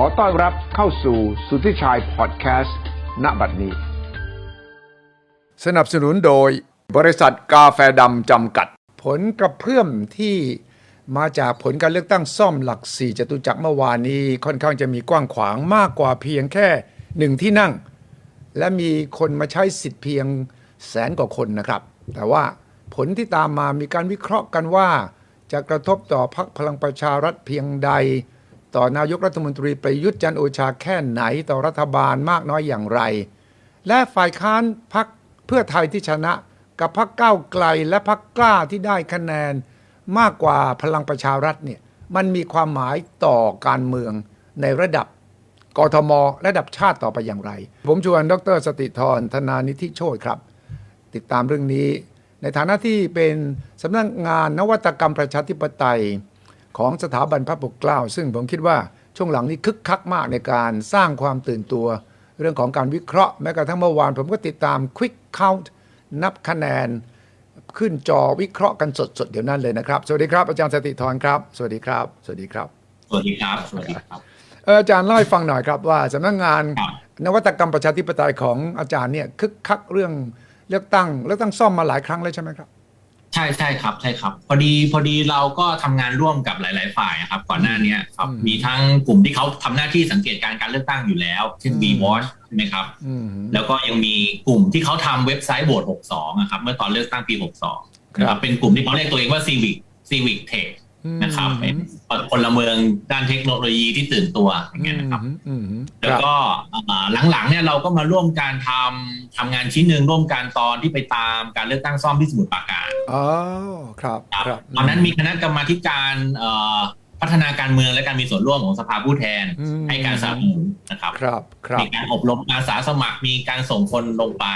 ขอต้อนรับเข้าสู่สุทธิชัยพอดแคสต์ณบัดนี้ สนับสนุนโดยบริษัทกาแฟดำจำกัด ผลกระเพื่อมที่มาจากผลการเลือกตั้งซ่อมหลักสี่จตุจักรเมื่อวานนี้ค่อนข้างจะมีกว้างขวางมากกว่าเพียงแค่หนึ่งที่นั่ง และมีคนมาใช้สิทธิ์เพียงแสนกว่าคนนะครับ แต่ว่าผลที่ตามมามีการวิเคราะห์กันว่า จะกระทบต่อพรรคพลังประชารัฐเพียงใด ต่อนายกรัฐมนตรีประยุทธ์จันโอชาแค่ไหนต่อรัฐบาลมากน้อยอย่างไร และฝ่ายค้านพรรคเพื่อไทยที่ชนะ กับพรรคก้าวไกลและพรรคกล้าที่ได้คะแนนมากกว่าพลังประชารัฐเนี่ยมันมีความหมายต่อการเมืองในระดับกทม ระดับชาติต่อไปอย่างไร ผมชวนดรสติธรธนานิธิโชตครับ ติดตามเรื่องนี้ ในฐานะที่เป็นสำนักงานนวัตกรรมประชาธิปไตย ของสถาบันพระปกเกล้า ซึ่งผมคิดว่าช่วงหลังนี้คึกคักมากในการสร้างความตื่นตัว เรื่องของการวิเคราะห์แม้กระทั่งเมื่อวาน ผมก็ติดตาม Quick Count นับคะแนน ขึ้นจอวิเคราะห์กันสดๆ เดี๋ยวนั้นเลยนะครับ สวัสดีครับ อาจารย์สติธรครับ สวัสดีครับ สวัสดีครับสวัสดีครับสวัสดีครับเอ่ออาจารย์เล่าให้ฟังหน่อยครับว่าสำนักงานครับนวัตกรรมประชาธิปไตยของอาจารย์เนี่ยคึกคักเรื่องเลือกตั้งเลือกตั้งซ่อมมาหลายครั้งแล้วใช่ไหมครับ ใช่ใช่ครับใช่ครับ พอดีพอดีเราก็ทำงานร่วมกับหลาย ๆ ฝ่ายอะครับ ก่อนหน้าเนี้ยครับอืมมีทั้งกลุ่มที่เขาทำหน้าที่สังเกตการณ์การเลือกตั้งอยู่แล้วเช่นอืม B Watch ใช่ไหมครับอืมแล้วก็ยังมีกลุ่มที่เขาทำเว็บไซต์โหวต62อะครับ เมื่อตอนเลือกตั้งปี 62นะคครัรับบเป็นกลุ่มที่เขาเรียกตัวเองว่า Civic Civic Tech นะครับเป็นพลเมืองด้านเทคโนโลยีที่ตื่นตัวอย่างเงี้ยนะครับอืมอืมแล้วก็อ่าหลังๆเนี่ยเราก็มาร่วมการทำทำงานชิ้นหนึ่งร่วมกันตอนที่ไปตามการเลือกตั้งซ่อมที่สมุทรปราการอ๋อครับครับครับตอนนั้นมีคณะกรรมาธิการเอ่อพัฒนาการเมืองและการมีส่วนร่วมของสภาผู้แทนอืมให้การสนับสนุนนะครับครับครับมีการอบรมอาสาสมัครมีการส่งคนลงไป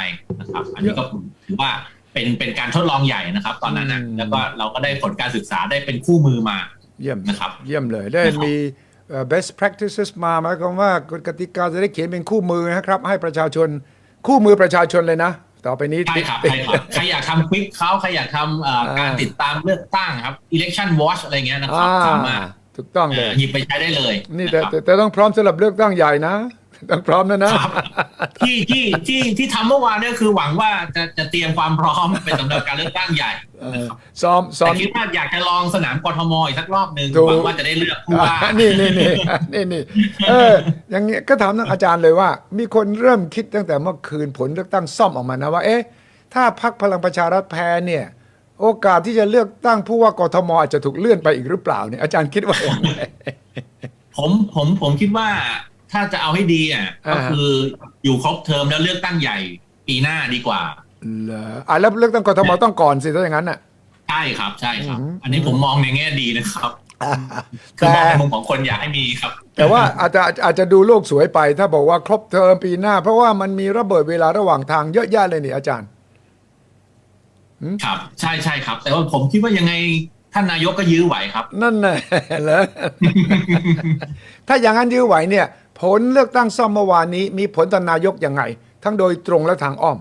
นะครับ อันนี้ก็ถือว่า เป็นเป็นการทดลองใหญ่นะครับ ตอนนั้นนะแล้วก็เราก็ได้ผลการศึกษาได้เป็นคู่มือมา เยี่ยมนะครับ เยี่ยมเลยได้นะครับมีเอ่อ best practices มาหมายความว่ากฎกติกาจะได้เขียนเป็นคู่มือนะครับ ให้ประชาชนคู่มือประชาชนเลยนะ ต่อไปนี้ใช่ครับใช่ครับใครอยากทำควิกเขาใครอยากทำเอ่อการติดตามเลือกตั้งครับ election watch อะไรเงี้ยนะครับอ่าสามารถถูกต้องเลเอ่ยอหยิบไปใช้ได้เลย นี่แต่ะครับแต่แต่ต้องพร้อมสำหรับเลือกตั้งใหญ่นะ ต้องพร้อมนะนะครับที่ที่ที่ที่ทำเมื่อวานเนี่ยคือหวังว่าจะจะเตรียมความพร้อมไปสำหรับการเลือกตั้งใหญ่เออซ้อมซ้อแต่มคิดว่าอยากจะลองสนามกทมอีกสักรอบหนึ่งถูกหวังว่าจะได้เลือกผู้ว่าอ่านี่นี่นี่นี่นี่เอออย่างเงี้ยก็ถามท่านอาจารย์เลยว่า มีคนเริ่มคิดตั้งแต่เมื่อคืนผลเลือกตั้งซ่อมออกมานะว่า เอ๊ะถ้าพรรคพลังประชารัฐแพ้เนี่ยโอกาสที่จะเลือกตั้งผู้ว่ากทมอาจจะถูกเลื่อนไปอีกหรือเปล่าเนี่ยอาจารย์คิดว่าอย่างไรผมผมผมคิดว่า ถ้าจะเอาให้ดีอะอ่าก็คืออยู่ครบเทอมแล้วเลือกตั้งใหญ่ปีหน้าดีกว่าเหรออะแล้วเลือกตั้งกทมต้องก่อนสิถ้าอย่างนั้นน่ะใช่ครับใช่ครับอืมอันนี้ผมมองในแง่ดีนะครับคือแต่มองในมุมของคนอยากให้มีครับ แต่ว่าอาจจะอาจจะดูโลกสวยไป ถ้าบอกว่าครบเทอมปีหน้า เพราะว่ามันมีระเบิดเวลาระหว่างทางเยอะแยะเลยนี่อาจารย์ครับ ใช่ใช่ครับ แต่ว่าผมคิดว่ายังไงท่านนายกก็ยื้อไหวครับ นั่นแหละเหรอถ้าอย่างนั้นยื้อไหวเนี่ย ผลเลือกตั้งซ่อมเมื่อวานนี้มีผลต่อนนายกยังไง ทั้งโดยตรงและทางอ้อม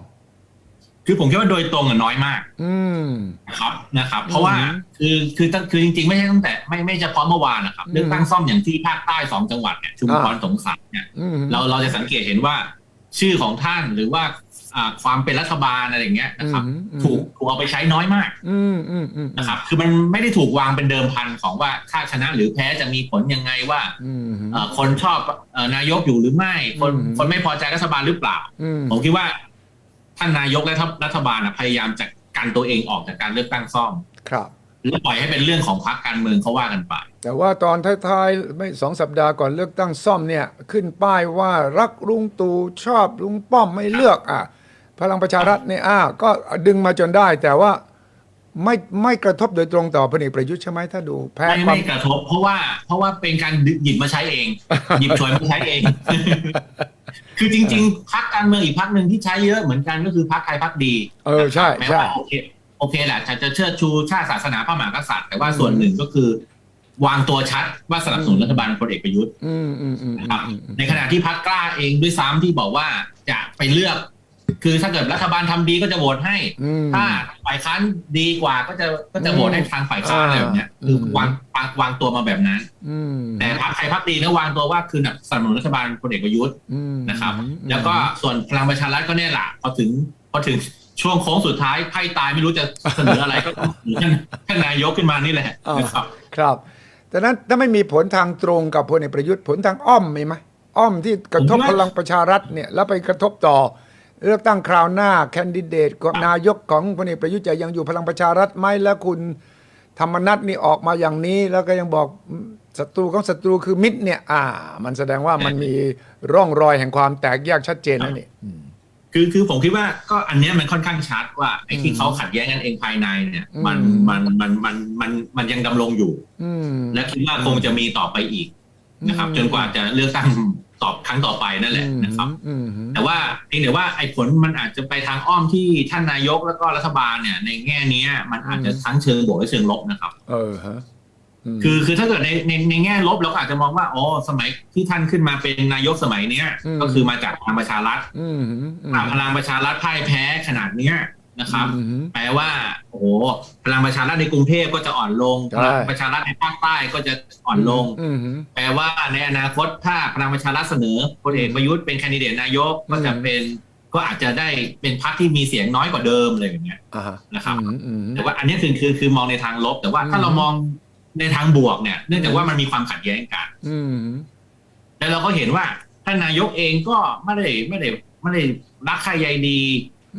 คือผมคิดว่าโดยตรงอะน้อยมาก อืมนะครับนะครับ เพราะว่าอืมคือคือตั้งคือจริง ๆ ไม่ใช่ตั้งแต่ไม่ไม่เฉพาะเมื่อวานนะครับอืมเลือกตั้งซ่อมอย่างที่ภาคใต้สองจังหวัดเนี่ยชุมพรอ่าสงขลาเนี่ยอืมเราเราจะสังเกตเห็นว่า ชื่อของท่านหรือว่าอ่า ความเป็นรัฐบาลอะไรอย่างเงี้ยนะครับอืมอืมถูกถูกเอาไปใช้น้อยมากอืมอืมอืมนะครับ คือมันไม่ได้ถูกวางเป็นเดิมพันของว่าถ้าชนะหรือแพ้จะมีผลยังไงว่าอืมเอ่อคนชอบเอ่อนายกอยู่หรือไม่ คนอืมคนไม่พอใจรัฐบาลหรือเปล่าอืมผมคิดว่า ท่านนายกและรัฐบาลอะพยายามจะกันตัวเองออกจากการเลือกตั้งซ่อมครับแล้วปล่อยให้เป็นเรื่องของพรรคการเมืองเขาว่ากันไป แต่ว่าตอนท้ายๆไม่สองสัปดาห์ก่อนเลือกตั้งซ่อมเนี่ย ขึ้นป้ายว่ารักลุงตู่ชอบลุงป้อมไม่เลือกอะ พลังประชารัฐเนี่ยอ้าวก็ดึงมาจนได้ แต่ว่าไม่ไม่กระทบโดยตรงต่อพลเอกประยุทธ์ใช่ไหมถ้าดูแพ้ไม่ความไม่กระทบ เพราะว่าเพราะว่าเป็นการหยิบมาใช้เอง หยิบฉวยมาใช้เอง คือจริง ๆพรรคการเมืองอีกพรรคหนึ่งที่ใช้เยอะเหมือนกันก็คือพรรคไทยพรรคดี เออใช่แม้ใช่ว่าโอเคโอเคแหละจะจะเชิดชูชาติศาสนาพระมหากษัตริย์ แต่ว่าส่วนหนึ่งก็คือ วางตัวชัดว่าสนับสนุนรัฐบาลพลเอกประยุทธ์อืมอืมอืมนะครับอืมอืมในขณะที่พรรคกล้าเองด้วยซ้ำที่บอกว่าจะไปเลือก คือถ้าเกิดรัฐบาลทำดีก็จะโหวตให้อืมถ้าฝ่ายค้านดีกว่าก็จะก็จะโหวตให้ทางฝ่ายค้านอะไรแบบเนี้ยอืมคือวางวางวางตัวมาแบบนั้นอืมแต่พรรคกไทยพักดีนะวางตัวว่าคือหนับสนับสนุนรัฐบาลพลเอกประยุทธ์อืมนะครับอืมแล้วก็ส่วนพลังประชารัฐก็เนี่ยแหละพอถึงพอถึงช่วงโค้งสุดท้ายไพ่ตายไม่รู้จะเสนออะไรก็ต้องเสนอท่านท่านนายกขึ้นมานี่แหละนะครับ ครับแต่นั้นถ้าไม่มีผลทางตรงกับพลเอกประยุทธ์ผลทางอ้อมมีไหมอ้อมที่กระทบผมว่าพลังประชารัฐเนี่ยแล้วไปกระทบต่อ เลือกตั้งคราวหน้าแคนดิเดตของนายกของพลเอกประยุทธ์จะยังอยู่พลังประชารัฐไหมแล้วคุณธรรมนัฐนี่ออกมาอย่างนี้ แล้วก็ยังบอกศัตรูของศัตรูคือมิตรเนี่ย อ่า มันแสดงว่ามันมีร่องรอยแห่งความแตกแยกชัดเจนนั่นนี่อืมคือคือผมคิดว่าก็อันเนี้ยมันค่อนข้างชัดว่าไอ้ที่อืมเขาขัดแย้งกันเองภายในเนี่ย มันอืมมันมันมันมันมันยังดำรงอยู่อืมและคิดว่าคงจะมีต่อไปอีกนะครับอืมจนกว่าจะเลือกตั้ง ตอบครั้งต่อไปนั่นแหละนะครับอืมอืมแต่ว่าเพียงแต่ว่าไอ้ผลมันอาจจะไปทางอ้อมที่ท่านนายกแล้วก็รัฐบาลเนี่ย ในแง่เนี้ยมันอาจจะทั้งเชิงบวกและเชิงลบนะครับ เออฮะมคือคือถ้าเกิดในในในแง่ลบเราก็อาจจะมองว่าอ๋อสมัยที่ท่านขึ้นมาเป็นนายกสมัยเนี้ยอืมก็คือมาจากพลังประชารัฐอืมอืมอ่าพลังประชารัฐพ่ายแพ้ขนาดเนี้ยนะครับอืมแปลว่า โอ้โหพลังประชารัฐในกรุงเทพก็จะอ่อนลงใช่พลังประชารัฐในภาคใต้ก็จะอ่อนลงอืมแปลว่าในอนาคตถ้าพลังประชารัฐเสนอพลเอกประยุทธ์เป็นแคนดิเดตนายกก็จะเป็นก็อาจจะได้เป็นพรรคที่มีเสียงน้อยกว่าเดิมอะไรอย่างเงี้ยอ่าฮะนะครับอืมอืมแต่ว่าอันนี้คือคือคือมองในทางลบ แต่ว่าถ้าอืมเรามองในทางบวกเนี่ย เนื่องจากว่ามันมีความขัดแย้งกันอืมแล้วเราก็เห็นว่าท่านนายกเองก็ไม่ได้ไม่ได้ไม่ได้รักใครใยดี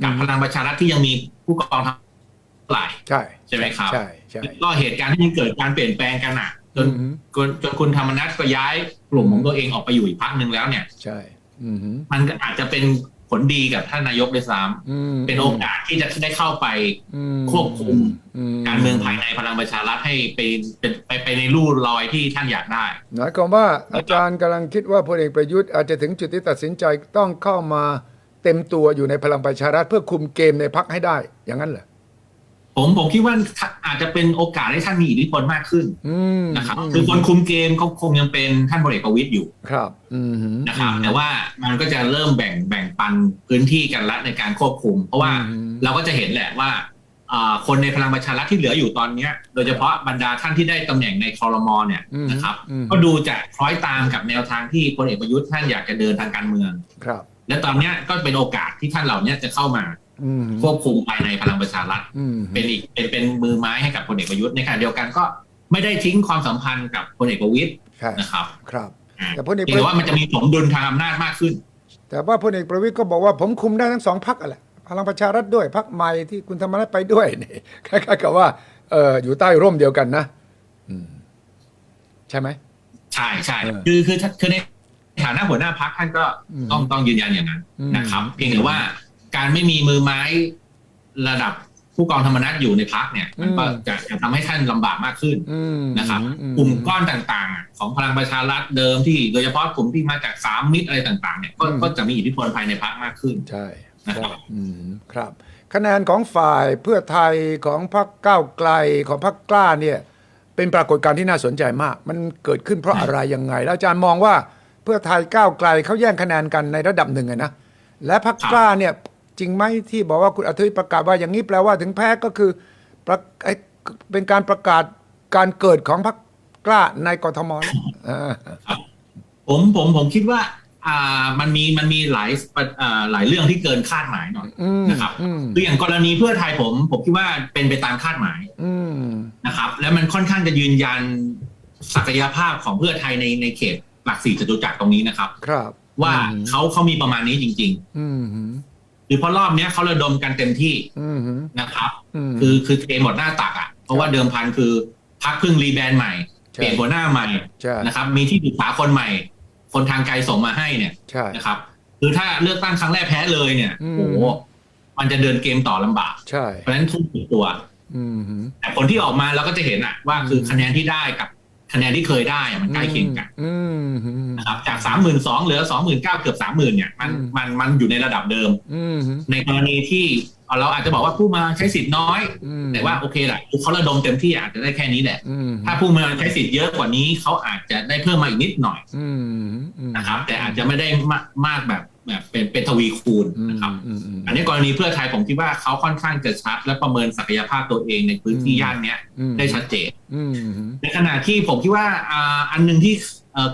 กับพลังประชารัฐที่ยังมีผู้กองทัพ หลายใช่ใช่ไหมครับใช่ใช่ก็เหตุการณ์ที่มันเกิดการเปลี่ยนแปลงกันอะจนอืมจนจนคุณธรรมนัฐก็ย้ายกลุ่มของตัวเองออกไปอยู่อีกพักหนึ่งแล้วเนี่ย ใช่อืมมันก็อาจจะเป็นผลดีกับท่านนายกด้วยซ้อืมำเป็นโอกาสที่จะได้เข้าไปอืมควบคุมอืการเมืองภายในพลังประชารัฐให้ไปเป็นไปไปในรูรอยที่ท่านอยากได้หมายความว่าอาจารย์กำลังคิดว่าพลเอกประยุทธ์อาจจะถึงจุดที่ตัดสินใจต้องเข้ามาเต็มตัวอยู่ในพลังประชารัฐเพื่อคุมเกมในพักให้ได้ อย่างนั้นเหรอ ผมผมคิดว่าอาจจะเป็นโอกาสให้ท่านมีอิทธิพลมากขึ้นอืมนะครับมคือคนคุมเกมเขาคงยังเป็นท่านพลเอกประวิตยอยู่ครับอืมนะครับแต่ว่ามันก็จะเริ่มแบ่งแบ่งปันพื้นที่กันละในการควบคุม เพราะว่าอืมเราก็จะเห็นแหละว่าอ่าคนในพลังประชารัฐที่เหลืออยู่ตอนเนี้ยโดยเฉพาะบรรดาท่านที่ได้ตำแหน่งในคอรมอเนี่ยอืมนะครับอืมก็ดูจะคล้อยตามกับแนวทางที่พลเอกประยุทธ์ท่านอยากจะเดินทางการเมืองครับ และตอนเนี้ยก็เป็นโอกาสที่ท่านเหล่านี้จะเข้ามาอืม ควบคุมภายในพลังประชารัฐอืมเป็นอีกเป็นเป็นมือไม้ให้กับพลเอกประยุทธ์ในขณะเดียวกันก็ไม่ได้ทิ้งความสัมพันธ์กับพลเอกประวิตยใช่นะครับ ครับอ่าแต่พลเอกเพีปยงระแต่ว่ามันจะมีสมดุลทางอำนาจมากขึ้น แต่ว่าพลเอกประวิตยก็บอกว่าผมคุมได้ทั้งสองพักแหละพลังประชารัฐด้วยพักใหม่ที่คุณธรรมนัฐไปด้วยนี่คล้ายๆกับว่าเอออยู่ใต้ร่มเดียวกันนะอืมใช่ไหมใช่ใช่เออคือคือคือในฐานะหัวหน้าพักท่านก็อืมต้องต้องยืนยันอย่างนั้นอืมนะครับ เพียงแต่ว่า การไม่มีมือไม้ระดับผู้กองธรรมนัฐอยู่ในพักเนี่ย มันก็จะจะทำให้ท่านลำบากมากขึ้นอืมนะครับอืกลุ่มก้อนต่างๆอะของพลังประชารัฐเดิมที่โดยเฉพาะกลุ่มที่มาจากสามมิตรอะไรต่างๆเนี่ยก็อืมก็จะมีอิทธิพลภายในพักมากขึ้นใช่นะครับใช่อืมครับ คะแนนของฝ่ายเพื่อไทยของพรรคก้าวไกลของพรรคกล้าเนี่ย เป็นปรากฏการณ์ที่น่าสนใจมาก มันเกิดขึ้นเพราะอะไรยังไง แล้วอาจารย์มองว่าเพื่อไทยก้าวไกลเขาแย่งคะแนนกันในระดับหนึ่งอะนะและพรรคกล้าเนี่ย จริงไหมที่บอกว่าคุณอัธวิทย์ประกาศว่าอย่างนี้แปลว่าถึงแพ้ก็คือประไอ้เป็นการประกาศการเกิดของพรรคกล้าในกทมแล้วอ่าผมผมผมคิดว่า อ่ามันมีมันมีหลายประอ่าหลายเรื่องที่เกินคาดหมายหน่อยอืมนะครับอืมคืออย่างกรณีเพื่อไทยผม ผมคิดว่าเป็นไปตามคาดหมายอืมนะครับ แล้วมันค่อนข้างจะยืนยันศักยภาพของเพื่อไทยในในเขตหลักสี่จตุจักรตรงนี้นะครับ ครับ ว่าอืมเขาเขามีประมาณนี้จริงอืมๆ คือเพราะรอบเนี้ยเขาระดมกันเต็มที่อืมนะครับมคือคือเทหมดหน้าตักอะ เพราะว่าเดิมพันคือพักเพิ่งรีแบรนด์ใหม่ ใช่ เปลี่ยนหัวหน้าใหม่ใช่นะครับ มีที่ปรึกษาคนใหม่ คนทางไกลส่งมาให้เนี่ยใช่ นะครับ คือถ้าเลือกตั้งครั้งแรกแพ้เลยเนี่ยอืม โอ้โหมันจะเดินเกมต่อลำบาก ใช่ เพราะฉะนั้นทุ่มสุดตัว อืมแต่ผลที่ออกมาเราก็จะเห็นอะว่าคือคะแนนที่ได้กับ คะแนนที่เคยได้อะมันใกล้เคียงกันอืมนะครับจากสามหมื่นสองเหลือสองหมื่นเก้าเกือบสามหมื่นเนี่ยมันอืมมันมันอยู่ในระดับเดิมอืมในกรณีที่ เราอาจจะบอกว่าผู้มาใช้สิทธิ์น้อยอืมแต่ว่าโอเคแหละเขาระดมเต็มที่อาจจะได้แค่นี้แหละอืมถ้าผู้มาใช้สิทธิ์เยอะกว่านี้เขาอาจจะได้เพิ่มมาอีกนิดหน่อยอืมอืมนะครับ แต่อาจจะไม่ได้มากมากแบบแบบเป็นเป็นทวีคูณนะครับอืมอืมอันนี้กรณีเพื่อไทยผมคิดว่าเขาค่อนข้างจะชัด และประเมินศักยภาพตัวเองในพื้นที่อืมย่านเนี้ยอืมได้ชัดเจนอืมในขณะที่ผมคิดว่าอ่าอันหนึ่งที่เอ่อ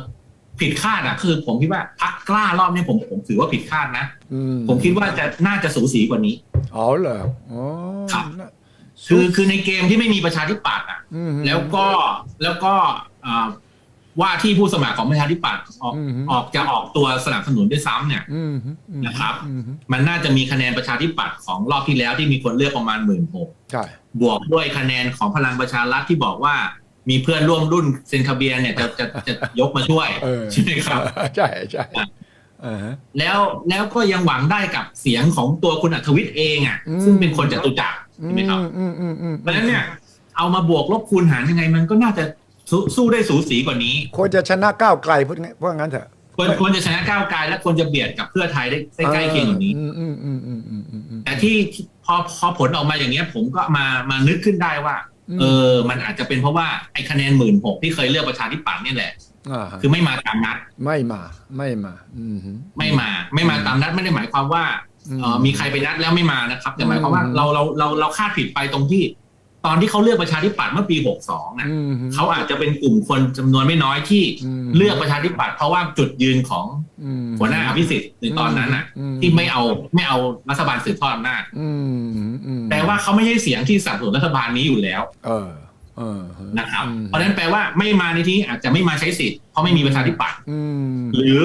ผิดคาดอะคือผมคิดว่าพักกล้ารอบนี้ผมผมถือว่าผิดคาดนะอืผมคิดว่าจะน่าจะสูสีกว่านี้ อ๋อเหรออ๋อครับน่ะคือคือในเกมที่ไม่มีประชาธิปัตย์อะ อืม แล้วก็แล้วก็อ่าว่าที่ผู้สมัครของประชาธิปัตย์ออกอืม ออกจะออกตัวสนับสนุนด้วยซ้ำเนี่ย อืมอืมนะครับ อืมมันน่าจะมีคะแนนประชาธิปัตย์ของรอบที่แล้วที่มีคนเลือกประมาณหมื่นหกใช่บวกด้วยคะแนนของพลังประชารัฐที่บอกว่ามีเพื่อนร่วมรุ่นเซนคาเบียนเนี่ยจะจะจะยกมาช่วยเออใช่ไหมครับ ใช่ใช่อ่าฮะ แล้วแล้วก็ยังหวังได้กับเสียงของตัวคุณอัธวิทย์เองอะอืมซึ่งเป็นคนจตุจักรใช่ไหมครับอืมอืมอืมเพราะฉะนั้นเนี่ย เอามาบวกลบคูณหารยังไงมันก็น่าจะสู้สู้ได้สูสีกว่านี้ควรจะชนะก้าวไกลพูดง่ายเพราะงั้นเถอะควรควรจะชนะก้าวไกลและควรจะเบียดกับเพื่อไทยได้ได้ใกล้เคียงกว่านี้อืมอืมอืมอืมอืมอืมอืมแต่ที่ที่พอพอผลออกมาอย่างเงี้ย ผมก็มามานึกขึ้นได้ว่าอืมเออ มันอาจจะเป็นเพราะว่าไอ้คะแนนหมื่นหกที่เคยเลือกประชาธิปัตย์นี่แหละอ่าฮะ คือไม่มาตามนัด ไม่มา ไม่มาอืมไม่มา ไม่มาตามนัดไม่ได้หมายความว่าอืมเออมีใครไปนัดแล้วไม่มานะครับ แต่หมายความว่าอืมเราเราเราเราคาดผิดไปตรงที่ ตอนที่เขาเลือกประชาธิปัตย์เมื่อปีหกสองน่ะอืมเขาอาจจะเป็นกลุ่มคนจำนวนไม่น้อยที่อืมเลือกประชาธิปัตย์เพราะว่าจุดยืนของอืมหัวหน้าอภิสิทธิ์ในตอนนั้นน่ะอืมที่ไม่เอาไม่เอารัฐบาลสืบทอดอำนาจอืมอืมแต่ว่าเขาไม่ใช่เสียงที่สนับสนุนรัฐบาลนี้อยู่แล้วเออเออ นะครับอืมเพราะฉะนั้นแปลว่าไม่มาในที่อาจจะไม่มาใช้สิทธิ์เพราะไม่มีประชาธิปัตย์อืมหรือ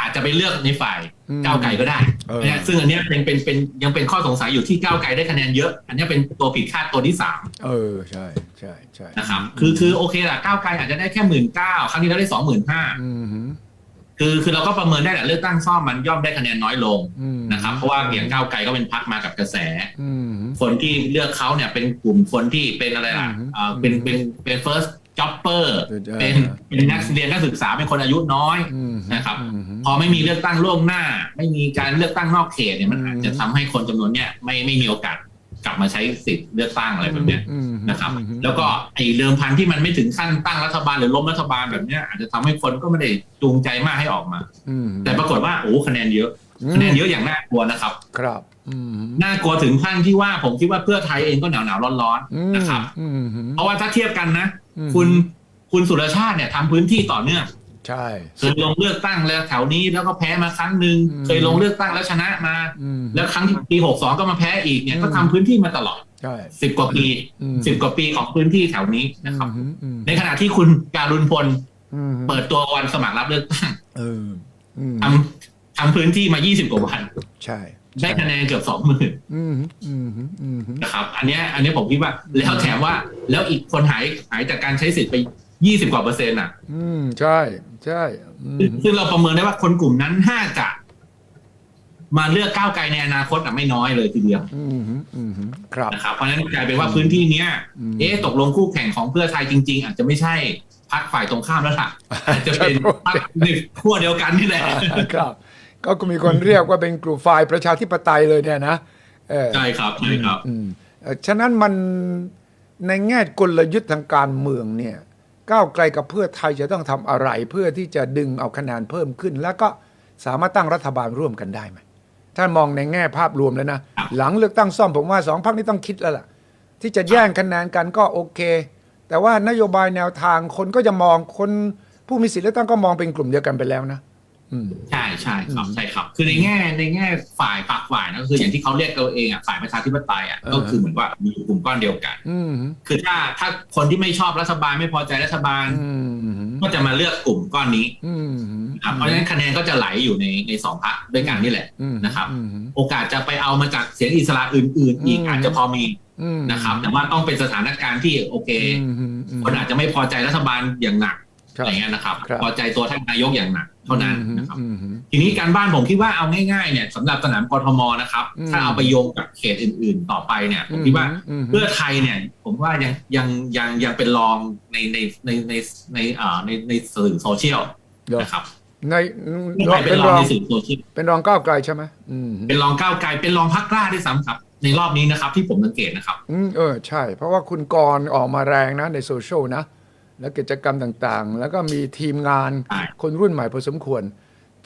อาจจะไปเลือกในฝ่ายอืมก้าวไกลก็ได้เออนะซึ่งอันเนี้ยเป็นเป็นเป็นยังเป็นข้อสงสัยอยู่ที่ก้าวไกลได้คะแนนเยอะ อันเนี้ยเป็นตัวผิดคาดตัวที่สามเออใช่ใช่ใช่นะครับคือคือโอเคแหละก้าวไกลอาจจะได้แค่หมื่นเก้าครั้งที่แล้วได้สองหมื่นห้าอืม คือคือเราก็ประเมินได้แหละเลือกตั้งซ่อมมันย่อมได้คะแนนน้อยลงอืมนะครับ เพราะว่าอย่างก้าวไกลก็เป็นพักมากับกระแสอืมคนที่เลือกเขาเนี่ยเป็นกลุ่มคนที่เป็นอะไรล่ะอืมเอ่อเป็นเป็นเป็น first jobber เออเป็นเป็นนักเรียนนักศึกษาเป็นคนอายุน้อยอืมนะครับอืมพอไม่มีเลือกตั้งล่วงหน้า ไม่มีการเลือกตั้งนอกเขตเนี่ยมันอืมอาจจะทำให้คนจำนวนเนี้ยไม่ไม่มีโอกาส กลับมาใช้สิทธิ์เลือกตั้งอะไรแบบเนี้ยอืมนะครับอืมแล้วก็ไอ้เดิมพันที่มันไม่ถึงขั้นตั้งรัฐบาลหรือล้มรัฐบาลแบบเนี้ยอาจจะทำให้คนก็ไม่ได้จูงใจมากให้ออกมาอืมแต่ปรากฏว่าโอ้คะแนนเยอะคะแนนเยอะอย่างน่ากลัวนะครับ ครับอืมน่ากลัวถึงขั้นที่ว่าผมคิดว่าเพื่อไทยเองก็หนาวหนาวร้อนร้อนๆอืมนะครับอืมเพราะว่าถ้าเทียบกันนะอืมคุณคุณสุรชาติเนี่ยทำพื้นที่ต่อเนื่อง ใช่เคยลงเลือกตั้งแล้วแถวนี้แล้วก็แพ้มาครั้งหนึ่งอืมเคยลงเลือกตั้งแล้วชนะมา อืมแล้วครั้งที่ปีหกสองก็มาแพ้อีกเนี่ยอืม ก็ทำพื้นที่มาตลอดใช่สิบกว่าปีอืมสิบกว่าปีของพื้นที่แถวนี้นะครับ อืมอืมในขณะที่คุณการุณพลอืมเปิดตัววันสมัครรับเลือกตั้งเอออืมทำทำพื้นที่มา 20 กว่าวัน ใช่ได้คะแนนเกือบสองหมื่นอืมอืมอืม นะครับ อันเนี้ยอันเนี้ยผมคิดว่าแล้วแถมว่าแล้วอีกคนหายหายจากการใช้สิทธิ์ไป 20กว่าเปอร์เซ็นต์อะ อืม ใช่ ใช่อืมซึ่งซึ่งเราประเมินได้ว่าคนกลุ่มนั้นน่าจะ มาเลือกก้าวไกลในอนาคตอะไม่น้อยเลยทีเดียวอืมอืมครับ นะครับเพราะฉะนั้นกลายเป็นว่าพื้นที่เนี้ย อืม เอ๊ะตกลงคู่แข่งของเพื่อไทยจริง ๆ อาจจะไม่ใช่พักฝ่ายตรงข้ามแล้วล่ะอาจจะเป็นพักในขั้วเดียวกันนี่แหละครับ ก็มีคนเรียกว่าเป็นกลุ่มฝ่ายประชาธิปไตยเลยเนี่ยนะเออ ใช่ครับใช่ครับ อืมเอ่อฉะนั้นมันในแง่กลยุทธ์ทางการเมืองเนี่ย ก้าวไกลกับเพื่อไทยจะต้องทำอะไร เพื่อที่จะดึงเอาคะแนนเพิ่มขึ้น แล้วก็สามารถตั้งรัฐบาลร่วมกันได้ไหมถ้ามองในแง่ภาพรวมแล้วนะ หลังเลือกตั้งซ่อมผมว่าสองพรรคนี้ต้องคิดแล้วล่ะ ที่จะแย่งคะแนนกันก็โอเค แต่ว่านโยบายแนวทางคนก็จะมองคนผู้มีสิทธิ์เลือกตั้งก็มองเป็นกลุ่มเดียวกันไปแล้วนะ ใช่ใช่ครับใช่ครับ คือในแง่ในแง่ฝ่ายฝักฝ่ายนะก็คืออย่างที่เขาเรียกตัวเองอะฝ่ายประชาธิปไตยอะเออก็คือเหมือนว่ามีกลุ่มก้อนเดียวกันอืมคือถ้าถ้าคนที่ไม่ชอบรัฐบาลไม่พอใจรัฐบาลอืมก็จะมาเลือกกลุ่มก้อนนี้อืมนะครับเพราะฉะนั้นคะแนนก็จะไหลอยู่ในในสองพรรคด้วยกันนี่แหละอืมนะครับอืมโอกาสจะไปเอามาจากเสียงอิสระอื่น ๆ อีกอืมอาจจะพอมีอืมนะครับ แต่ว่าต้องเป็นสถานการณ์ที่โอเคอืมอืมอืมคนอาจจะไม่พอใจรัฐบาลอย่างหนักครับอะไรเงี้ยนะครับครับ พอใจตัวท่านนายกอย่างหนักเท่านั้นนะครับอืมอืมทีนี้การบ้านผมคิดว่าเอาง่ายๆเนี่ยสำหรับสนามกทมนะครับอืมถ้าเอาไปโยงกับเขตอื่น ๆ ต่อไปเนี่ยผมคิดว่าอืมเพื่อไทยเนี่ย ผมว่ายังยังยังยังเป็นรองในในในในในอ่าในในสื่อโซเชียลเดี๋ยวนะครับในเพื่อไทยเป็เป็นนรรององในสื่อโซเชียลเป็นรองก้าวไกลใช่ไหมอืมเป็นรองก้าวไกลเป็นรองพักกล้าด้วยซ้ำครับ ในรอบนี้นะครับที่ผมสังเกตนะครับ อืมเออใช่ เพราะว่าคุณกรณ์ออกมาแรงนะในโซเชียลนะ แล้วกิจกรรมต่างๆ แล้วก็มีทีมงานใช่คนรุ่นใหม่พอสมควร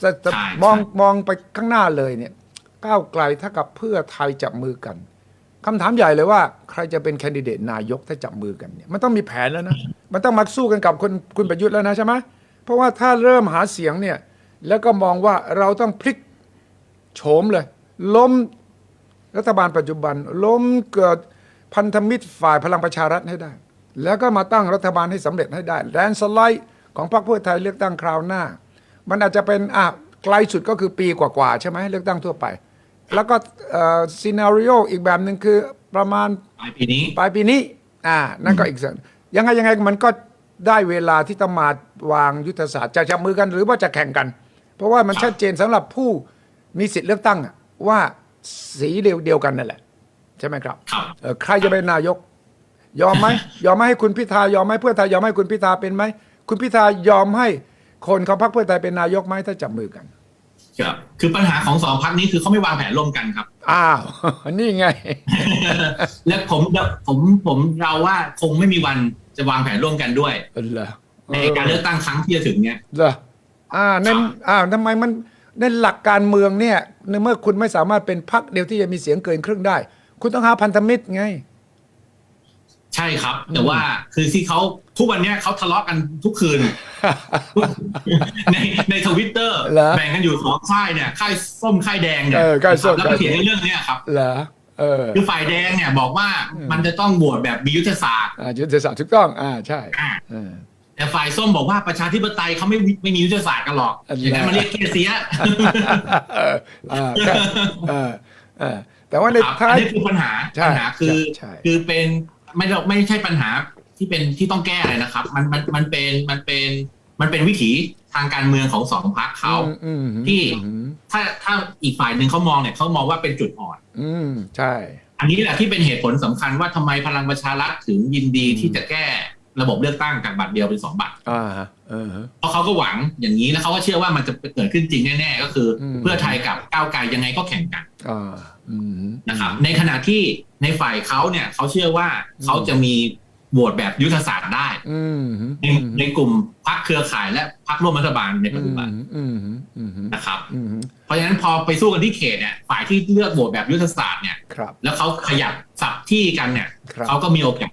จะจะใช่มองใช่มองไปข้างหน้าเลยเนี่ยก้าวไกลถ้ากับเพื่อไทยจับมือกันคำถามใหญ่เลยว่าใครจะเป็นแคนดิเดตนายกถ้าจับมือกันเนี่ยมันต้องมีแผนแล้วนะมันต้องมาสู้กันกับคนคุณประยุทธ์แล้วนะใช่ไหมเพราะว่าถ้าเริ่มหาเสียงเนี่ยแล้วก็มองว่าเราต้องพลิกโฉมเลย ล้มรัฐบาลปัจจุบัน ล้มเกิดพันธมิตรฝ่ายพลังประชารัฐให้ได้ แล้วก็มาตั้งรัฐบาลให้สำเร็จให้ได้แลนสไลด์ของพรรคเพื่อไทยเลือกตั้งคราวหน้า มันอาจจะเป็นอะไกลสุดก็คือปีกว่าๆใช่ไหมเลือกตั้งทั่วไป แล้วก็ซีนารีโออีกแบบหนึ่งคือประมาณปลายปีนี้ปลายปีนี้อ่านั่นก็อีกส่วนยังไงยังไงมันก็ได้เวลาที่ต้องมาวางยุทธศาสตร์จะจับมือกันหรือว่าจะแข่งกัน เพราะว่ามันครับชัดเจนสำหรับผู้มีสิทธิ์เลือกตั้งอะว่าสีเดียวเดียวกันนั่นแหละ ใช่ไหมครับครับเอ่อใครจะเป็นนายก ยอมไหม ยอมไหมให้คุณพิธายอมไหมเพื่อไทยยอมให้คุณพิธาเป็นไหมคุณพิธายอมให้คนของพรรคเพื่อไทยเป็นนายกไหมถ้าจับมือกันครับคือปัญหาของสองพักนี้คือเขาไม่วางแผนร่วมกันครับ อ้าว นี่ไง และผมผมผมเราว่าคงไม่มีวันจะวางแผนร่วมกันด้วยเหรอในการเลือกตั้งครั้งที่จะถึงเนี่ยเหรออ่าในครับอ่าทำไมมันในหลักการเมืองเนี่ยในเมื่อคุณไม่สามารถเป็นพรรคเดียวที่จะมีเสียงเกินครึ่งได้ คุณต้องหาพันธมิตรไง ใช่ครับ แต่ว่าคือที่เขาทุกวันเนี้ยเขาทะเลาะกันทุกคืน ในในทวิตเตอร์เหรอแบ่งกันอยู่สองค่ายเนี่ยค่ายส้มค่ายแดงเนี่ยเออค่ายส้มแล้วก็เถียงในเรื่องเนี้ยครับเหรอเออคือฝ่ายแดงเนี่ยบอกว่ามันจะต้องบวชแบบมียุทธศาสตร์อ่ายุทธศาสตร์ถูกต้องอ่าใช่อ่าเออแต่ฝ่ายส้มบอกว่าประชาธิปไตยเขาไม่ไม่มียุทธศาสตร์กันหรอกอันนั้นอย่างนั้นมาเรียกเกเสียเอออ่าครับเออเออแต่ว่าในครับท้าอัยนนี้คือปัญหาใช่ปัญหาคือใช่คือเป็น ไม่ได้ไม่ใช่ปัญหาที่เป็นที่ต้องแก้เลยนะครับ มันมันมันเป็นมันเป็นมันเป็นวิถีทางการเมืองของสองพรรคเขาอืมอืมที่อืมถ้าถ้าอีกฝ่ายหนึ่งเขามองเนี่ยเขามองว่าเป็นจุดอ่อน อืมใช่ อันนี้แหละที่เป็นเหตุผลสำคัญว่าทำไมพลังประชารัฐถึงยินดีที่จะแก้ ระบบเลือกตั้งจากบัตรเดียวเป็นสองบัตรอ่าเออเพราะเขาก็หวังอย่างนี้แล้วเขาก็เชื่อว่ามันจะเกิดขึ้นจริงแน่ๆก็คืออมเพื่อไทยกับก้าวไกลยังไงก็แข่งกันอ่าอืมนะครับ ในขณะที่ในฝ่ายเขาเนี่ยเขาเชื่อว่าเขาจะมีโหวตแบบยุทธศาสตร์ได้อืมในในกลุ่มพรรคเครือข่ายและพรรคร่วมรัฐบาลในปัจจุบันอืมอืมอืมนะครับอืมเพราะฉะนั้นพอไปสู้กันที่เขตเนี่ยฝ่ายที่เลือกโหวตแบบยุทธศาสตร์เนี่ยครับแล้วเขาขยับสับที่กันเนี่ยครับเขาก็มีโอกาส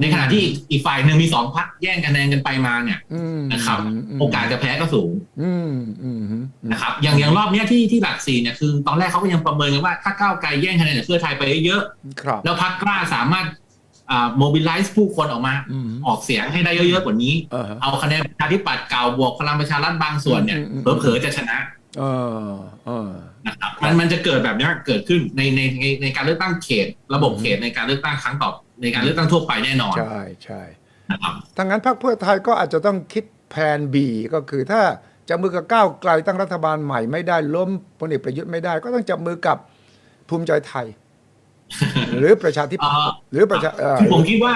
ในขณะที่อีกฝ่ายหนึ่งมีสองพรรคแย่งคะแนนกันไปมาเนี่ยอืมนะครับ โอกาสจะแพ้ก็สูงอืมอืมอืมนะครับ อย่างอย่างรอบเนี้ยที่ที่หลักสี่เนี่ยคือ ตอนแรกเขาก็ยังประเมินกันว่าถ้าก้าวไกลแย่งคะแนนจากเพื่อไทยไปเยอะครับๆแล้วพรรคกล้าสามารถอ่าโมบิลไลซ์ผู้คนออกมาอืมออกเสียงให้ได้เยอะๆกว่านี้เออฮะเอาคะแนนประชาธิปัตย์เก่าบวกพลังประชารัฐบางส่วนเนี่ยอืมอืมเผลอๆจะชนะเออเออนะครับมันมันจะเกิดแบบเนี้ยเกิดขึ้นในในในในการเลือกตั้งเขต ระบบเขตในการเลือกตั้งครั้งต่อ ในการเลือกตั้งทั่วไปแน่นอนใช่ใช่นะครับทางนั้นพรรคเพื่อไทยก็อาจจะต้องคิดแผน B ก็คือถ้าจะมือกับก้าวไกลตั้งรัฐบาลใหม่ไม่ได้ล้มพลเอกประยุทธ์ไม่ได้ ก็ต้องจับมือกับภูมิใจไทย หรือประชาธิปัตย์เอ่อหรือประชาเอ่อคือผมคิดว่า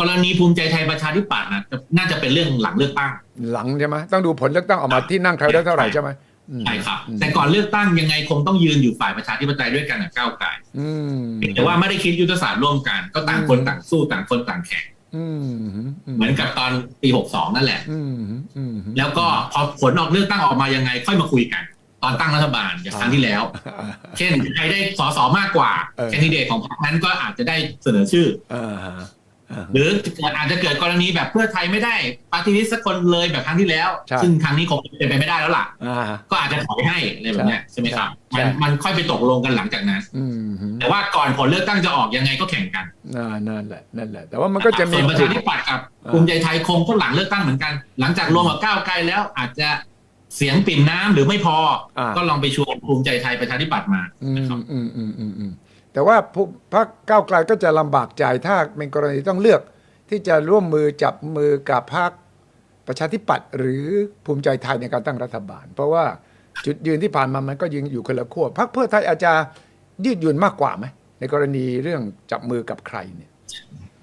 กรณีภูมิใจไทยประชาธิปัตย์นะน่าจะเป็นเรื่องหลังเลือกตั้ง หลังใช่ไหมต้องดูผลเลือกตั้งออกมาที่นั่งใครได้เท่าไหร่ใช่ไหมอืม ใช่ครับ แต่ก่อนเลือกตั้งยังไงคงต้องยืนอยู่ฝ่ายประชาธิปไตยด้วยกันกับก้าวไกลอืมแต่ว่าไม่ได้คิดยุทธศาสตร์ร่วมกัน ก็ต่างคนต่างสู้ต่างคนต่างแข่งอืมเหมือนกับตอนปี62นั่นแหละอืมอืมแล้วก็พอผลออกเลือกตั้งออกมายังไง ค่อยมาคุยกัน ตอนตั้งรัฐบาลอย่างครั้งที่แล้ว เช่นใครได้สสมากกว่าเออแคนดิเดตของพรรคนั้นก็อาจจะได้เสนอชื่อ อ่าฮะอ่าหรืออาจจะเกิดกรณีแบบเพื่อไทยไม่ได้ปาร์ตี้ลิสต์สักคนเลยแบบครั้งที่แล้วใช่ซึ่งครั้งนี้คงเป็นไปไม่ได้แล้วล่ะอ่าก็อาจจะถอยให้อะไรแบบเนี้ยใช่ไหมครับใช่มันมันค่อยไปตกลงกันหลังจากนั้นอืมแต่ว่าก่อนผลเลือกตั้งจะออกยังไงก็แข่งกันอ่านั่นแหละนั่นแหละ แต่ว่ามันก็จะมีส่วนประชาธิปัตย์กับอ่าภูมิใจไทยคงก็หลังเลือกตั้งเหมือนกัน หลังจากรวมกับก้าวไกลแล้วอาจจะเสียงปิ่มน้ำหรือไม่พออาก็ลองไปชวนภูมิใจไทยประชาธิปัตย์มาอืมนะครับอืมอืมอืมอืม แต่ว่าผู้พรรคก้าวไกลก็จะลำบากใจถ้าเป็นกรณีต้องเลือก ที่จะร่วมมือจับมือกับพรรคประชาธิปัตย์หรือภูมิใจไทยในการตั้งรัฐบาล เพราะว่าจุดยืนที่ผ่านมามันก็ยืนอยู่คนละขั้วพรรคเพื่อไทยอาจจะยืดหยุ่นมากกว่าไหมในกรณีเรื่องจับมือกับใครเนี่ย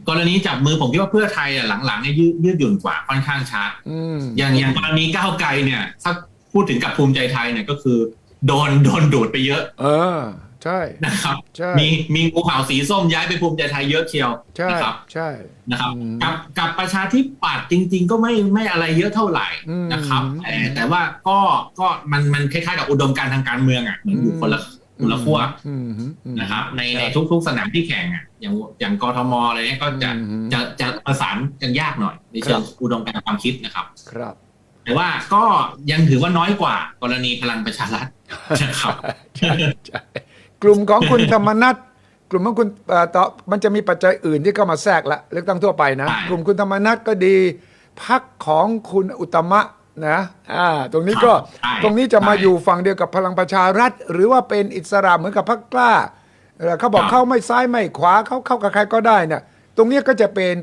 กรณีจับมือผมคิดว่าเพื่อไทยอะหลังๆเนี่ยยืดยืดหยุ่นกว่าค่อนข้างช้าอืมอย่างอย่างกรณีก้าวไกลเนี่ย ถ้าพูดถึงกับภูมิใจไทยเนี่ยก็คือ โดนโดนดูดไปเยอะ เออ ใช่นะครับใช่มีมีงูเห่าสีส้มย้ายไปภูมิใจไทยเยอะเชียวใช่นะครับใช่นะครับอืมกับกับประชาธิปัตย์จริง ๆ ก็ไม่ไม่อะไรเยอะเท่าไหร่อืมนะครับแต่แต่ว่าก็ก็มันมันคล้ายๆกับอุดมการณ์ทางการเมืองอะเหมือนอยู่คนละคนละขั้วอืมอืมอืมนะครับในใช่ในทุก ๆ สนามที่แข่งอะอย่างอย่างกทมอะไรเนี้ยก็จะอืมจะจะประสานกันยากหน่อยในเชิงอุดมการณ์ความคิดนะครับ ครับแต่ว่าก็ยังถือว่าน้อยกว่ากรณีพลังประชารัฐนะครับใช่ใช่ กลุ่มของคุณธรรมนัทกลุ่มของคุณเอ่อต่อมันจะมีปัจจัยอื่นที่เข้ามาแทรกละเลือกตั้งทั่วไปนะใช่กลุ่มคุณธรรมนัทก็ดีพักของคุณอุตตมะนะอ่าตรงนี้ก็ใช่ตรงนี้จะมาใช่ อยู่ฝั่งเดียวกับพลังประชารัฐ หรือว่าเป็นอิสระเหมือนกับพรรคกล้าเอ่อเขาบอกครับเขาไม่ซ้ายไม่ขวาเขาเข้ากับใครก็ได้เนี่ยตรงนี้ก็จะเป็น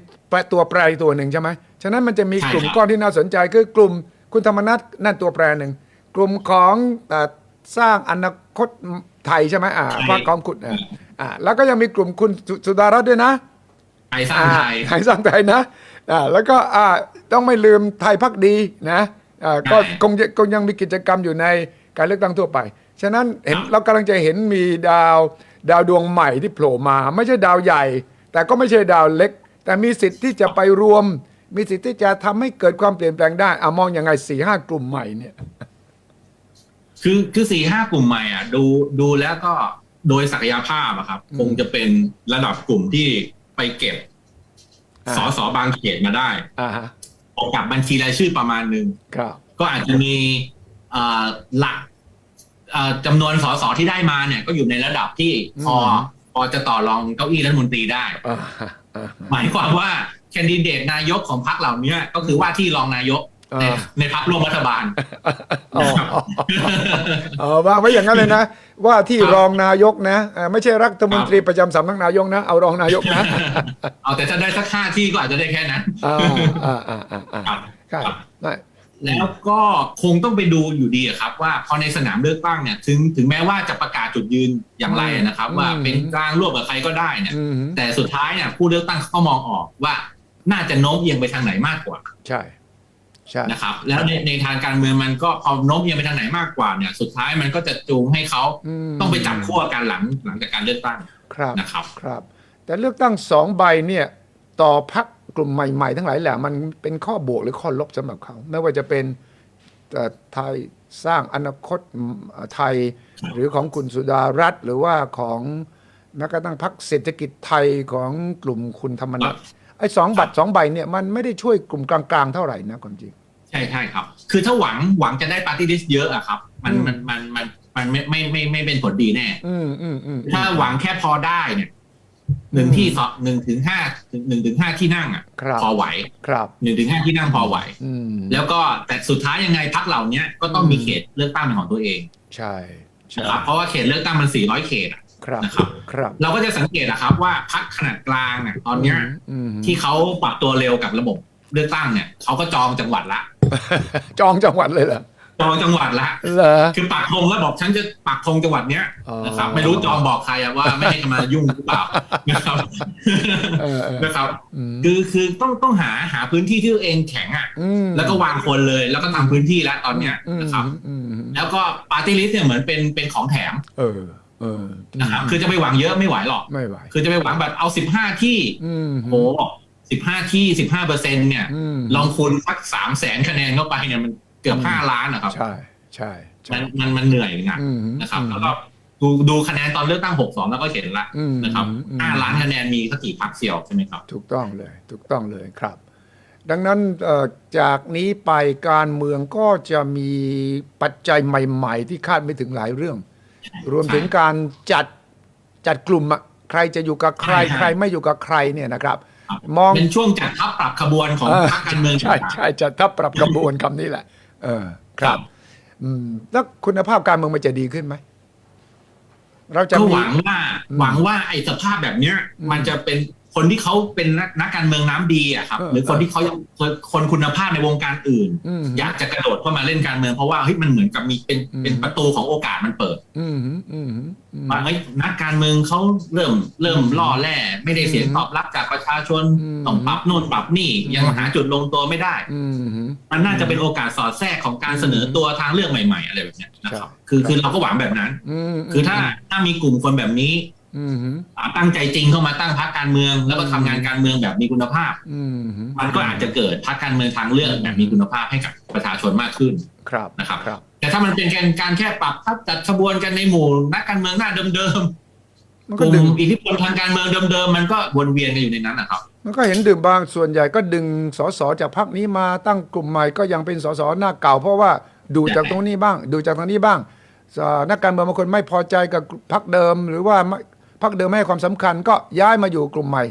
ตัวแปรตัวหนึ่งใช่ไหมฉะนั้นมันจะมีกลุ่มก้อนที่น่าสนใจคือกลุ่มคุณธรรมนัทนั่นตัวแปรหนึ่งกลุ่มของเอ่อสร้างอนาคต ไทยใช่ไหมอ่าใช่พรรคของคุณอ่าอ่าแล้วก็ยังมีกลุ่มคุณสุสุดารัตน์ด้วยนะไทยสร้างไทยอ่าไทยสร้างไทยนะอ่าแล้วก็อ่าต้องไม่ลืมไทยพักดีนะอ่าก็ใช่คงจะคงยังมีกิจกรรมอยู่ในการเลือกตั้งทั่วไป ฉะนั้นเห็นครับเรากำลังจะเห็นมีดาวดาวดวงใหม่ที่โผล่มา ไม่ใช่ดาวใหญ่ แต่ก็ไม่ใช่ดาวเล็ก แต่มีสิทธิ์ที่จะไปรวม มีสิทธิ์ที่จะทำให้เกิดความเปลี่ยนแปลงได้อามองยังไงสี่ห้ากลุ่มใหม่เนี่ย คือคือสี่ห้ากลุ่มใหม่อะ ดูดูแล้วก็โดยศักยภาพอะครับอืมคงจะเป็นระดับกลุ่มที่ไปเก็บอ่าสอสอบางเขตมาได้อ่าฮะออกกับบัญชีรายชื่อประมาณหนึ่งครับก็อาจจะมีเอ่อหลักเอ่อจำนวนสสที่ได้มาเนี่ย ก็อยู่ในระดับที่พอพอจะต่อรองเก้าอี้รัฐมนตรีได้อ่าฮะอ่าฮะหมายความว่าแคนดิเดตนายกของพรรคเหล่านี้ก็คือว่าที่รองนายก ในอ่าในพรรคร่วมรัฐบาลอ๋ออ๋อว่าไว้อย่างนั้นเลยนะ ว่าที่ครับรองนายกนะเอ่อไม่ใช่รัฐมนตรีประจำสำนักนายกนะ เอารองนายกนะ เอาแต่ถ้าได้สักห้าที่ก็อาจจะได้แค่นั้นอ่าอ่าอ่าอ่าอ่าครับครับครับได้แล้วก็คงต้องไปดูอยู่ดีอะครับ ว่าพอในสนามเลือกตั้งเนี่ยถึงถึงแม้ว่าจะประกาศจุดยืนอย่างไรอะนะครับ ว่าเป็นกลางร่วมกับใครก็ได้เนี่ยอืมแต่สุดท้ายเนี่ยผู้เลือกตั้งเขาก็มองออกว่าน่าจะโน้มเอียงไปทางไหนมากกว่า ใช่ใช่ นะครับ แล้วในในทางการเมืองมันก็พอโน้มเอียงไปทางไหนมากกว่าเนี่ย สุดท้ายมันก็จะจูงให้เขามต้องไปจับขั้วกันหลังหลังจากการเลือกตั้งครับนะครับครับ แต่เลือกตั้งสองใบเนี่ยต่อพักกลุ่มใหม่ ๆ ทั้งหลายแหละมันเป็นข้อบวกหรือข้อลบสำหรับเขา ไม่ว่าจะเป็นเอ่อไทยสร้างอนาคตไทยหรือของคุณสุดารัตน์หรือว่าของแม้กระทั่งพักเศรษฐกิจไทยของกลุ่มคุณธรรมนัฐไอ้สองบัตรสองใบเนี่ยมันไม่ได้ช่วยกลุ่มกลางๆเท่าไหร่นะความจริง ใช่ใช่ครับ คือถ้าหวังหวังจะได้ปาร์ตี้ลิสต์เยอะอะครับ มันอืมมันมันมันมันไม่ไม่ไม่ไม่เป็นผลดีแน่อืมอืมอืมถ้าหวังแค่พอได้เนี่ยหนึ่งอืมที่สองหนึ่งถึงห้าหนึ่งถึงห้าที่นั่งอะครับพอไหวครับหนึ่งถึงห้าที่นั่งพอไหวอืมแล้วก็แต่สุดท้ายยังไงพักเหล่านี้ก็ต้องมีอืมเขตเลือกตั้งเป็นของตัวเองใช่ใช่นะครับเพราะว่าเขตเลือกตั้งมัน400เขตอะครับนะครับครับ เราก็จะสังเกตนะครับ ว่าพักขนาดกลางเนี่ยตอนเนี้ยอืมที่เขาปรับตัวเร็วกับระบบเลือกตั้งเนี่ยเขาก็จองจังหวัดละ จองจังหวัดเลยเหรอจองจังหวัดละเหรอคือปักธงแล้วบอกฉันจะปักธงจังหวัดเนี้ยอ๋อนะครับ ไม่รู้จองบอกใครอะว่าไม่ให้มายุ่งหรือเปล่านะครับเออเออนะครับอืมคือคือต้องต้องหาหาพื้นที่ที่ตัวเองแข็งอะอืมแล้วก็วางคนเลยแล้วก็ทำพื้นที่แล้วตอนเนี้ยอืมนะครับอืมอืมแล้วก็ปาร์ตี้ลิสต์เนี่ยเหมือนเป็นเป็นของแถมเออเออนะครับคือจะไปหวังเยอะไม่ไหวหรอกไม่ไหวคือจะไปหวังแบบเอาสิบห้าที่อืมโอ้ สิบห้าที่สิบห้าเปอร์เซ็นเนี่ยอืมลองคูณสักสามแสนคะแนนเข้าไปเนี่ยมันเกือบห้าล้านนะครับ ใช่ใช่ใช่มันมันมันเหนื่อยหนักอืมนะครับแล้วก็ดูดูคะแนนตอนเลือกตั้งหกสองแล้วก็เห็นละอืมนะครับอืมห้าล้านคะแนนมีสักกี่พรรคเสี่ยวใช่ไหมครับ ถูกต้องเลย ถูกต้องเลยครับ ดังนั้นเอ่อจากนี้ไปการเมืองก็จะมีปัจจัยใหม่ ๆ ที่คาดไม่ถึงหลายเรื่อง รวมถึงการจัดจัดกลุ่มอะใครจะอยู่กับใครใช่ใครไม่อยู่กับใครเนี่ยนะครับครับ มองเป็นช่วงจัดทัพปรับขบวนของเออพรรคการเมืองใช่ใช่จะถ้าปรับกระบวนคำนี้แหละ เออครับ อืมแล้วคุณภาพการเมืองมันจะดีขึ้นไหมเราจะก็มีหวังว่าอืมหวังว่าไอ้สภาพแบบเนี้ยอืมมันจะเป็น คนที่เขาเป็นนักนักการเมืองน้ำดีอะครับเออหรือคนที่เขายังคนคุณภาพในวงการอื่นอืมอยากจะกระโดดเข้ามาเล่นการเมืองเพราะว่าเฮ้ยมันเหมือนกับมีเป็นอืมเป็นประตูของโอกาสมันเปิดอืมอืมอืมอืมว่าเฮ้ยนักการเมืองเขาเริ่มเริ่มอืมล่อแร่ไม่ได้เสียงอืมตอบรับจากประชาชนอืมต้องปรับโน่นปรับนี่อืมยังหาจุดลงตัวไม่ได้อืมมันน่าจะเป็นโอกาสสอดแทรกของการเสนอตัวทางเลือกใหม่ ๆ อะไรแบบเนี้ยนะครับใช่คือคือเราก็หวังแบบนั้นอืมคือถ้าถ้ามีกลุ่มคนแบบนี้อืมอ่า ตั้งใจจริงเข้ามาตั้งพรรคการเมือง แล้วก็ทำงานการเมืองแบบมีคุณภาพอืมมันก็อาจจะเกิดพรรคการเมืองทางเลือกแบบมีคุณภาพให้กับประชาชนมากขึ้นครับนะครับครับแต่ถ้ามันเป็นการการแค่ปรับทับจัดขบวนกันในหมู่นักการเมืองหน้าเดิมมันๆกก็ลุ่ดึงมอิทธิพลทางการเมืองเดิมๆมันก็วนเวียนกันอยู่ในนั้นนะครับ มันก็เห็นดื่มบางส่วนใหญ่ก็ดึงสสจากพรรคนี้มาตั้งกลุ่มใหม่ก็ยังเป็นสสหน้าเก่า เพราะว่าดูจากตรงนี้บ้าง ดูจากตรงนี้บ้างสนักการเมืองบางคนไม่พอใจกับพรรคเดิม หรือว่าไม่ พรรคเดิมไม่ให้ความสำคัญก็ย้ายมาอยู่กลุ่มใหม่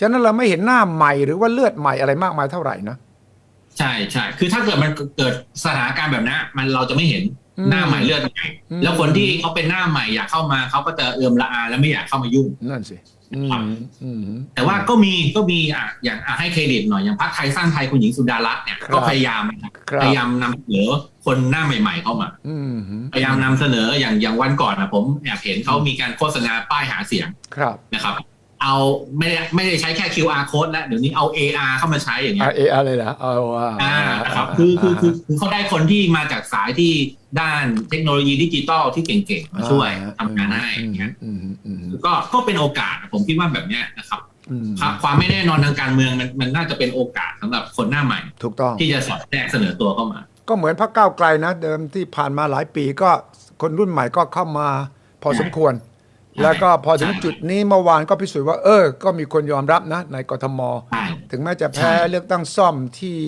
ฉะนั้นเราไม่เห็นหน้าใหม่หรือว่าเลือดใหม่อะไรมากมายเท่าไหร่นะ ใช่ใช่คือถ้าเกิดมันเกิดสถานการณ์แบบนั้นมันเราจะไม่เห็นอืมหน้าใหม่เลือดใหม่อืมแล้วคนที่เขาเป็นหน้าใหม่อยากเข้ามาเขาก็จะเอือมละอาและไม่อยากเข้ามายุ่งนั่นสิอืมอืมแต่ว่าก็มีก็มีอะอย่างอะให้เครดิตหน่อยอย่างพรรคไทยสร้างไทยคุณหญิงสุดารัตน์เนี่ยครับก็พยายามนะครับครับพยายามนำเสนอ คนหน้าใหม่ ๆ เข้ามาอืมพยายามนำเสนออย่างอย่างวันก่อนนะผมแอบเห็นเขามีการโฆษณาป้ายหาเสียงครับนะครับ เอาไม่ได้ไม่ได้ใช้แค่ QR code แล้วเดี๋ยวนี้เอา AR เข้ามาใช้อย่างเงี้อ่ายเออะไรนะเอาว่าอ่านะครับคือคือคือคือเขาได้คนที่มาจากสายที่ด้านเทคโนโลยีดิจิตอลที่เก่งๆมาช่วยทำงานให้อย่างเงี้ยอืมอืมก็ก็เป็นโอกาสผมคิดว่าแบบเนี้ยนะครับอืมครับความไม่แน่นอนทางการเมืองมันมันน่าจะเป็นโอกาสสำหรับคนหน้าใหม่ ถูกต้องที่จะสอดแทรกเสนอตัวเข้ามา ก็เหมือนพรรคก้าวไกลนะ เดิมที่ผ่านมาหลายปีก็คนรุ่นใหม่ก็เข้ามาพอสมควรใช่แล้วก็พอถึงใช่จุดนี้เมื่อวานก็พิสูจน์ว่า เออ ก็มีคนยอมรับนะ ในกทมใช่ถึงแม้จะแพ้ใช่เลือกตั้งซ่อมที่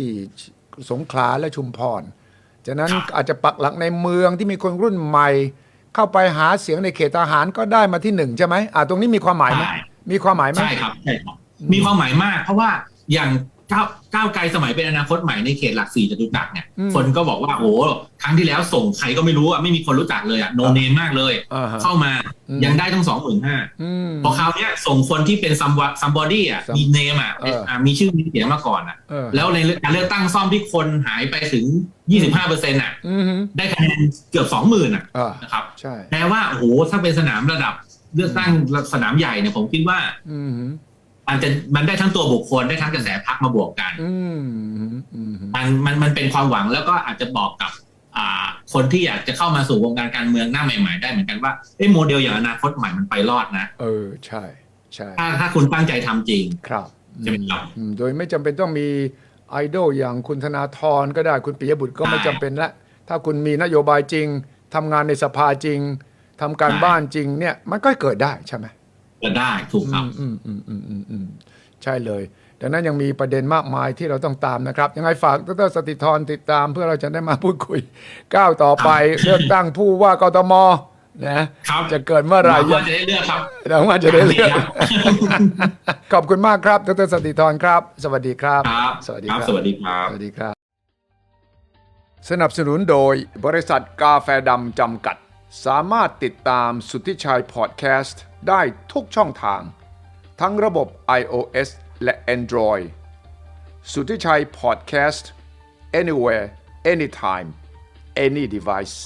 สงขลาและชุมพรจากนั้นครับอาจจะปักหลักในเมืองที่มีคนรุ่นใหม่ เข้าไปหาเสียงในเขตทหารก็ได้มาที่หนึ่งใช่ไหมอ่าตรงนี้มีความหมายไหมใช่มีความหมายไหมใช่ครับใช่ครับมีความหมายมาก เพราะว่าอย่าง ก้าวก้าวไกลสมัยเป็นอนาคตใหม่ในเขตหลักสี่จตุจักรเนี่ยอืมคนก็บอกว่าโอ้โหครั้งที่แล้วส่งใครก็ไม่รู้อะไม่มีคนรู้จักเลยอะโนเนมมากเลยอ่าฮะเข้ามาอืมยังได้ตั้งสองหมื่นห้าอืมพอคราวเนี้ยส่งคนที่เป็นซัมซัมบอดี้อะ Some- มีเนมอะเอออะมีชื่อมีเสียงมาก่อนอะเออแล้วในการเลือกตั้งซ่อมที่คนหายไปถึง25เปอร์เซ็นต์อะอืมฮึได้คะแนนเกือบสองหมื่นอะอ่านะครับใช่แปลว่าโอ้โหถ้าเป็นสนามระดับเลือกตั้งสนามใหญ่เนี่ยผมคิดว่าอื มฮึมันจะมันได้ทั้งตัวบุคคลได้ทั้งกระแสพักมาบวกกันอืมฮึอืมฮึมันมันมันเป็นความหวังแล้วก็อาจจะบอกกับ อ่า คนที่อยากจะเข้ามาสู่วงการการเมืองหน้าใหม่ ๆ ได้เหมือนกันว่าเอ้ยโมเดลอย่างอนาคตใหม่มันไปรอดนะเออใช่ใช่ถ้าถ้าคุณตั้งใจทำจริงครับใช่ไหมครับอืมโดยไม่จำเป็นต้องมีไอดอลอย่างคุณธนาธรก็ได้คุณปิยบุตรก็ไม่ใช่จำเป็นละถ้าคุณมีนโยบายจริงทำงานในสภาจริงทำการใช่บ้านจริงเนี่ยมันก็เกิดได้ใช่ไหม จะได้ถูกครับอืมอืมอืมอืมอืมใช่เลยดังนั้นยังมีประเด็นมากมายที่เราต้องตามนะครับ ยังไงฝากดรสติธรติดตามเพื่อเราจะได้มาพูดคุย ก้าวต่อไปเลือกตั้งผู้ว่ากทมนะครับจะเกิดเมื่อไหร่หวังว่าจะได้เลือกครับหวังว่าจะได้เลือกครับขอบคุณมากครับดรสติธรครับ สวัสดีครับครับสวัสดีคครัรับบสวัสดีครับสวัสดีครับ สนับสนุนโดยบริษัทกาแฟดำจำกัด สามารถติดตามสุทธิชัยพอดแคสต์ ได้ทุกช่องทาง ทั้งระบบ iOS และ Android สุทธิชัยพอดแคสต์ anywhere anytime any device